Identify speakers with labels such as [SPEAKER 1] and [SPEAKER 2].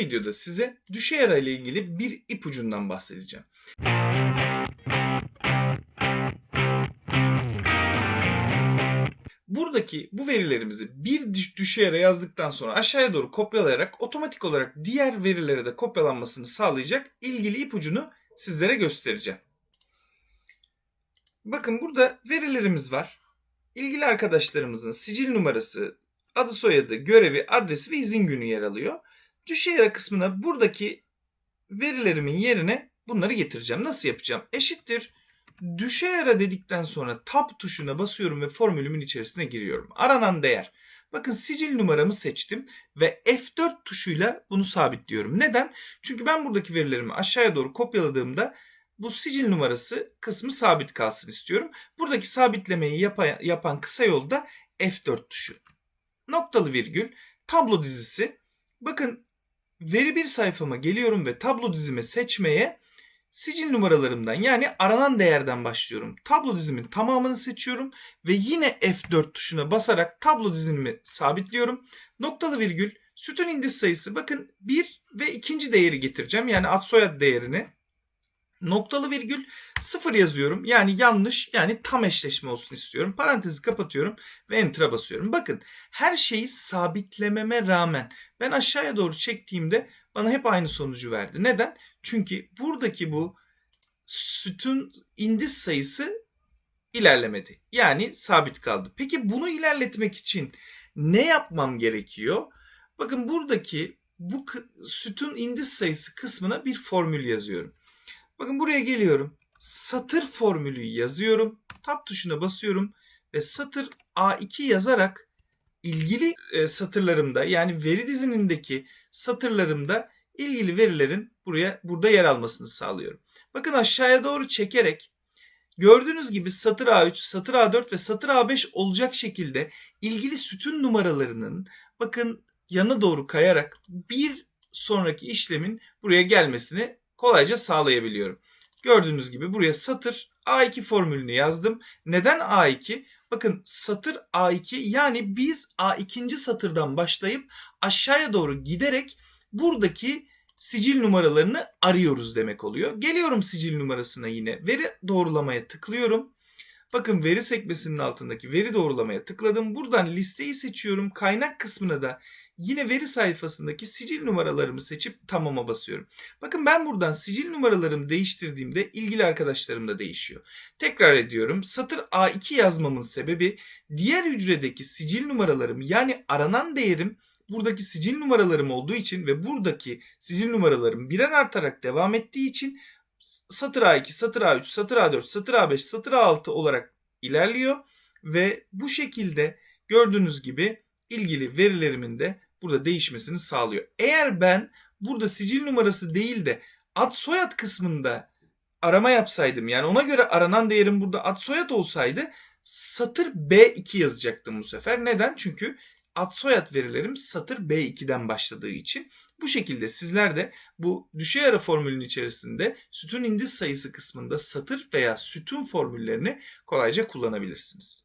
[SPEAKER 1] videoda size düşey ara ile ilgili bir ipucundan bahsedeceğim. Buradaki bu verilerimizi bir düş- düşey ara yazdıktan sonra aşağıya doğru kopyalayarak otomatik olarak diğer verilere de kopyalanmasını sağlayacak ilgili ipucunu sizlere göstereceğim. Bakın burada verilerimiz var. İlgili arkadaşlarımızın sicil numarası, adı soyadı, görevi, adresi ve izin günü yer alıyor. Düşey ara kısmına buradaki verilerimin yerine bunları getireceğim. Nasıl yapacağım? Eşittir. Düşey ara dedikten sonra tab tuşuna basıyorum ve formülümün içerisine giriyorum. Aranan değer. Bakın sicil numaramı seçtim ve F4 tuşuyla bunu sabitliyorum. Neden? Çünkü ben buradaki verilerimi aşağıya doğru kopyaladığımda bu sicil numarası kısmı sabit kalsın istiyorum. Buradaki sabitlemeyi yapan, yapan kısa yol da F4 tuşu. Noktalı virgül, tablo dizisi. Bakın veri bir sayfama geliyorum ve tablo dizimi seçmeye sicil numaralarımdan yani aranan değerden başlıyorum. Tablo dizimin tamamını seçiyorum ve yine F4 tuşuna basarak tablo dizimimi sabitliyorum. Noktalı virgül, sütun indiz sayısı bakın 1 ve ikinci değeri getireceğim. Yani ad soyad değerini. Noktalı virgül 0 yazıyorum. Yani yanlış yani tam eşleşme olsun istiyorum. Parantezi kapatıyorum ve enter'a basıyorum. Bakın her şeyi sabitlememe rağmen ben aşağıya doğru çektiğimde bana hep aynı sonucu verdi. Neden? Çünkü buradaki bu sütun indiz sayısı ilerlemedi. Yani sabit kaldı. Peki bunu ilerletmek için ne yapmam gerekiyor? Bakın buradaki bu sütun indiz sayısı kısmına bir formül yazıyorum. Bakın buraya geliyorum. Satır formülü yazıyorum. Tab tuşuna basıyorum ve satır A2 yazarak ilgili e, satırlarımda yani veri dizinindeki satırlarımda ilgili verilerin buraya burada yer almasını sağlıyorum. Bakın aşağıya doğru çekerek gördüğünüz gibi satır A3, satır A4 ve satır A5 olacak şekilde ilgili sütun numaralarının bakın yana doğru kayarak bir sonraki işlemin buraya gelmesini kolayca sağlayabiliyorum. Gördüğünüz gibi buraya satır A2 formülünü yazdım. Neden A2? Bakın satır A2 yani biz A2. satırdan başlayıp aşağıya doğru giderek buradaki sicil numaralarını arıyoruz demek oluyor. Geliyorum sicil numarasına yine veri doğrulamaya tıklıyorum. Bakın veri sekmesinin altındaki veri doğrulamaya tıkladım. Buradan listeyi seçiyorum. Kaynak kısmına da yine veri sayfasındaki sicil numaralarımı seçip tamama basıyorum. Bakın ben buradan sicil numaralarımı değiştirdiğimde ilgili arkadaşlarım da değişiyor. Tekrar ediyorum. Satır A2 yazmamın sebebi diğer hücredeki sicil numaralarım yani aranan değerim buradaki sicil numaralarım olduğu için ve buradaki sicil numaralarım birer artarak devam ettiği için satır A2, satır A3, satır A4, satır A5, satır A6 olarak ilerliyor ve bu şekilde gördüğünüz gibi ilgili verilerimin de burada değişmesini sağlıyor. Eğer ben burada sicil numarası değil de ad soyad kısmında arama yapsaydım yani ona göre aranan değerim burada ad soyad olsaydı satır B2 yazacaktım bu sefer. Neden? Çünkü ad soyad verilerim satır B2'den başladığı için. Bu şekilde sizler de bu düşey ara formülün içerisinde sütun indiz sayısı kısmında satır veya sütun formüllerini kolayca kullanabilirsiniz.